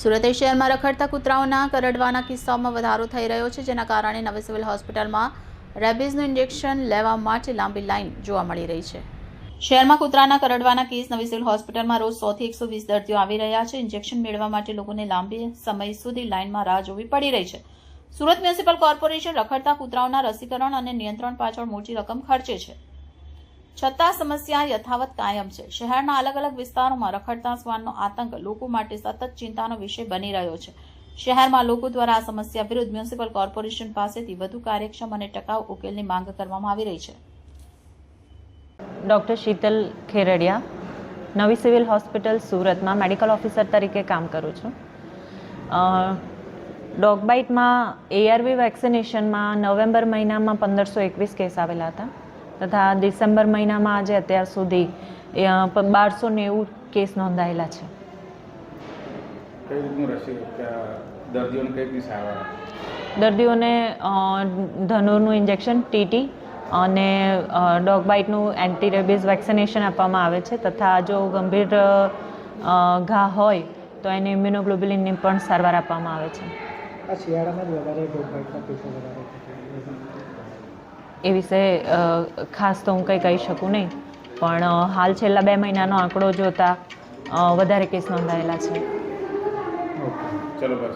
સુરત શહેરમાં રખડતા કૂતરાઓના કરડવાના કિસ્સાઓમાં વધારો થઈ રહ્યો છે, જેના કારણે નવી સિવિલ હોસ્પિટલમાં રેબિઝનું ઇન્જેક્શન લેવા માટે લાંબી લાઇન જોવા મળી રહી છે. શહેરમાં કૂતરાના કરડવાના કેસ નવી સિવિલ હોસ્પિટલમાં રોજ સોથી એકસો વીસ દર્દીઓ આવી રહ્યા છે. ઇન્જેક્શન મેળવવા માટે લોકોને લાંબી સમય સુધી લાઇનમાં રાહ જોવી પડી રહી છે. સુરત મ્યુનિસિપલ કોર્પોરેશન રખડતા કૂતરાઓના રસીકરણ અને નિયંત્રણ પાછળ મોટી રકમ ખર્ચે છે. છતાં સમસ્યા યથાવત કાયમ છે. શહેરના અલગ અલગ વિસ્તારોમાં રખડતા શ્વાનનો આતંક લોકો માટે સતત ચિંતાનો વિષય બની રહ્યો છે. શહેરમાં લોકો દ્વારા આ સમસ્યા વિરુદ્ધ મ્યુનિસિપલ કોર્પોરેશન પાસેથી વધુ કાર્યક્ષમ અને ટકાઉ ઉકેલની માંગ કરવામાં આવી રહી છે. ડૉક્ટર શીતલ ખેરડિયા, નવી સિવિલ હોસ્પિટલ સુરતમાં મેડિકલ ઓફિસર તરીકે કામ કરું છું. ડોગ બાઇટમાં એઆરવી વેક્સિનેશનમાં નવેમ્બર મહિનામાં પંદરસો એકવીસ કેસ આવેલા હતા. તથા ડિસેમ્બર મહિનામાં આજે અત્યાર સુધી બારસો નેવું કેસ નોંધાયેલા છે. દર્દીઓને ધનુરનું ઇન્જેક્શન ટીટી અને ડોગ બાઇટનું એન્ટી રેબીઝ વેક્સિનેશન આપવામાં આવે છે તથા જો ગંભીર ઘા હોય તો એને ઇમ્યુનોગ્લોબ્યુલિનની પણ સારવાર આપવામાં આવે છે. આ શિયાળામાં જ વધારે ડોગબાઇટના કેસો વધારે એ વિશે ખાસ તો હું કંઈ કહી શકું નહીં. પણ હાલ છેલ્લા બે મહિનાનો આંકડો જોતાં વધારે કેસ નોંધાયેલા છે. ચલો બસ.